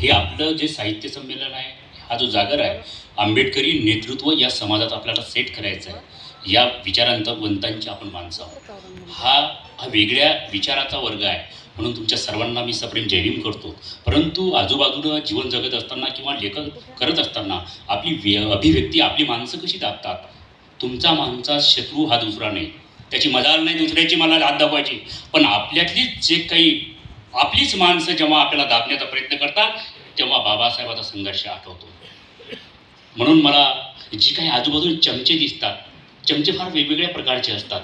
हे आपलं जे साहित्य संमेलन आहे हा जो जागर आहे आंबेडकरी नेतृत्व या समाजात आपल्याला सेट करायचं आहे या विचारांतवंतांची आपण माणसं आहोत. हा हा वेगळ्या विचाराचा वर्ग आहे म्हणून तुमच्या सर्वांना मी सप्रेम जयभीम करतो. परंतु आजूबाजूनं जीवन जगत असताना किंवा लेखन करत असताना आपली व्य- अभिव्यक्ती आपली माणसं कशी दाबतात? तुमचा माणसा शत्रू हा दुसरा नाही. त्याची मजाल नाही दुसऱ्याची मला हात दाखवायची. पण आपल्यातलीच जे काही आपलीच माणसं जेव्हा आपल्याला दाबण्याचा प्रयत्न करतात तेव्हा बाबासाहेबाचा संघर्ष आठवतो. म्हणून मला जी काही आजूबाजूला चमचे दिसतात चमचे फार वेगवेगळ्या प्रकारचे असतात.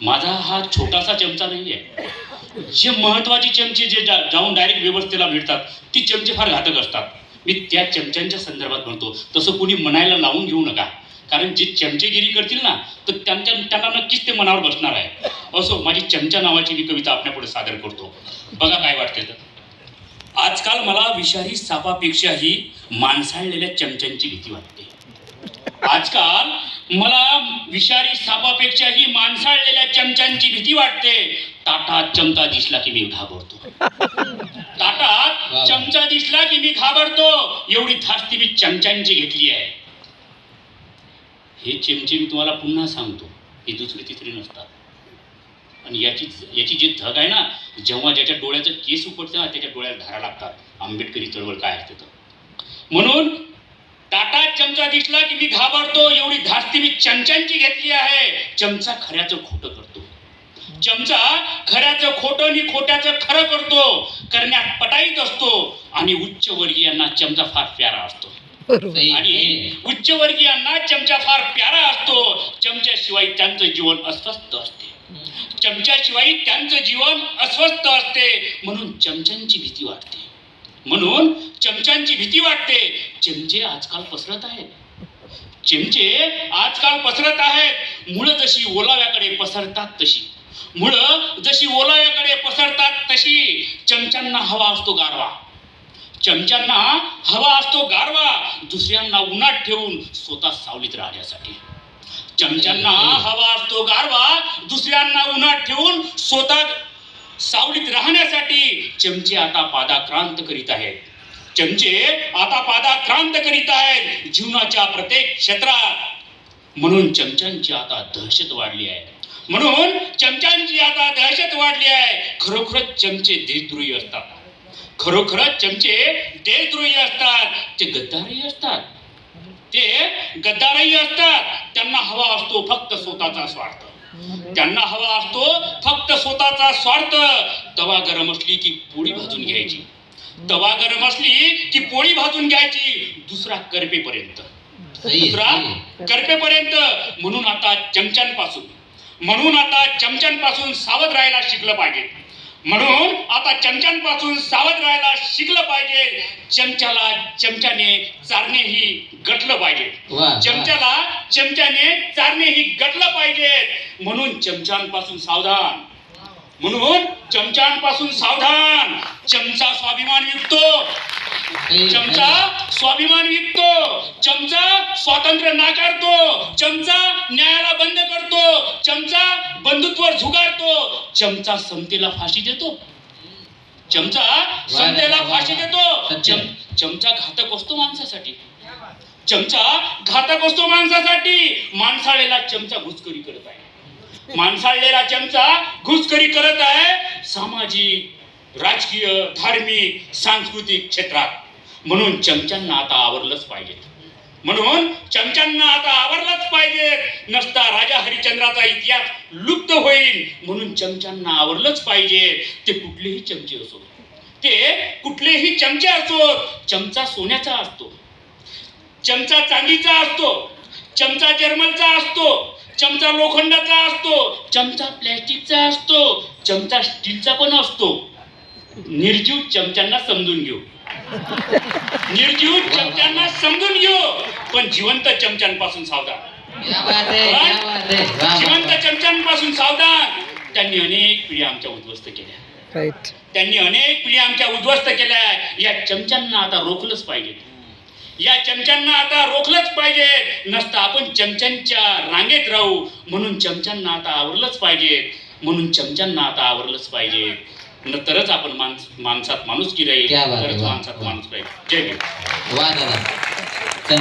माझा हा छोटासा चमचा नाही आहे जे महत्त्वाचे चमचे जे जा जाऊन डायरेक्ट व्यवस्थेला भेटतात ती चमचे फार घातक असतात. मी त्या चमच्यांच्या संदर्भात म्हणतो तसं कोणी म्हणायला लावून घेऊ नका. कारण जे चमचेगिरी करतील ना तर त्यांच्या त्यांना नक्कीच ते मनावर बसणार आहे. असो माझी चमचा नावाची मी कविता आपल्यापुढे सादर करतो. बघा काय वाटते तर. आजकाल मला विषारी सापापेक्षाही माणसाळलेल्या चमच्यांची भीती वाटते. आजकाल मला विषारी सापापेक्षाही माणसाळलेल्या चमच्यांची भीती वाटते. ताटात चमचा दिसला की मी घाबरतो. ताटात चमचा दिसला की मी घाबरतो. एवढी धास्ती मी चमच्यांची घेतली आहे. हे चमचे मी तुम्हाला पुन्हा सांगतो हे दुसरी तिसरी नसतात. आणि याची याची जी धग आहे ना जेव्हा ज्याच्या डोळ्याचं केस उपटतं ना त्याच्या डोळ्यात धारा लागतात. आंबेडकरी चळवळ काय असते तर. म्हणून टाटा चमचा दिसला की मी घाबरतो एवढी धास्ती मी चमच्यांची घेतली आहे. चमचा खऱ्याचं खोटं करतो. चमचा खऱ्याचं खोटं आणि खोट्याचं खरं करतो. करण्यात पटाईत असतो आणि उच्च वर्गीयांना चमचा फार प्यारा असतो. आणि उच्चवर्गीयांना चमचा फार प्यारा असतो. चमच्याशिवाय त्यांचं जीवन अस्वस्थ असते. चमच्याशिवाय त्यांचं जीवन अस्वस्थ असते. म्हणून चमच्यांची भीती वाटते. म्हणून चमच्यांची भीती वाटते. चमचे आजकाल पसरत आहेत. चिमचे आजकाल पसरत आहेत. मुळं जशी ओलाव्याकडे पसरतात तशी. मुळं जशी ओलाव्याकडे पसरतात तशी. चमच्यांना हवा असतो गारवा. चमच्यांना हवा असतो गारवा दुसऱ्यांना उन्हात ठेवून स्वतः सावलीत राहण्यासाठी. चमच्यांना हवा असतो गारवा दुसऱ्यांना उन्हात ठेवून स्वतः सावलीत राहण्यासाठी चमचे आता पादाक्रांत करीत आहेत. चमचे आता पादाक्रांत करीत आहेत जीवनाच्या प्रत्येक क्षेत्रात. म्हणून चमच्यांची आता दहशत वाढली आहे. म्हणून चमच्यांची आता दहशत वाढली आहे. खरोखरच चमचे देशद्रोही असतात. खरोखरच चमचे देशद्रोही असतात. ते गद्दारही असतात. ते गद्दारही असतात. त्यांना हवा असतो फक्त स्वतःचा स्वार्थ. त्यांना हवा असतो फक्त स्वतःचा स्वार्थ. तवा गरम असली की पोळी भाजून घ्यायची. तवा गरम असली की पोळी भाजून घ्यायची. दुसरा करपेपर्यंत. दुसरा करपेपर्यंत. म्हणून आता चमच्यांपासून. म्हणून आता चमच्यांपासून सावध राहायला शिकलं पाहिजे. म्हणून आता चमच्यांपासून सावध राहायला शिकलं पाहिजे. चमच्याला चमच्याने चारणे ही गटलं पाहिजे. चमच्याला चमच्याने चारणे ही गटलं पाहिजे. म्हणून चमच्यांपासून सावधान. म्हणून चमच्यांपासून सावधान. चमचा स्वाभिमान विकतो चमचा स्वाभिमान विकतो चमचा स्वातंत्र्य नाकारतो. चमचा न्यायाला बंद करतो. चमचा बंधुत्व झुगारतो. चमचा समतेला फाशी देतो. चमचा समतेला फाशी देतो. चम चमचा घातक असतो माणसासाठी. चमचा घातक असतो माणसासाठी. माणसाळेला चमचा घुसखोरी करत आहे. माणसाळलेला चमचा घुसखोरी करत आहे सामाजिक राजकीय धार्मिक सांस्कृतिक क्षेत्रात. म्हणून चमच्यांना आता आवरलंच पाहिजे म्हणून चमच्यांना आता आवरलंच पाहिजे. नसता राजा हरिचंद्राचा इतिहास लुप्त होईल. म्हणून चमच्यांना आवरलंच पाहिजे. ते कुठलेही चमचे असो. ते कुठलेही चमचे असो. चमचा सोन्याचा असतो. चमचा चांदीचा असतो. चमचा जर्मलचा असतो. चमचा लोखंडाचा असतो. चमचा प्लॅस्टिकचा असतो. चमचा स्टीलचा पण असतो. निर्जीव चमच्यांना समजून घेऊ. निर्जीव चमच्यांना समजून घेऊ. पण जिवंत चमच्यांपासून सावधान. जिवंत चमच्यांपासून सावधान. त्यांनी अनेक पिढ्या आमच्या उद्ध्वस्त केल्या. त्यांनी अनेक पिढ्या आमच्या उद्ध्वस्त केल्या. या चमच्यांना आता रोखलंच पाहिजे या चमच्यांना आता रोखलंच पाहिजे नसता आपण चमच्यांच्या रांगेत राहू. म्हणून चमच्यांना आता आवरलंच पाहिजे म्हणून चमच्यांना आता आवरलंच पाहिजे तरच आपण माणस माणसात माणूस की राहील तरच माणसात. माणूस राहील. जय भीम. वा दादा.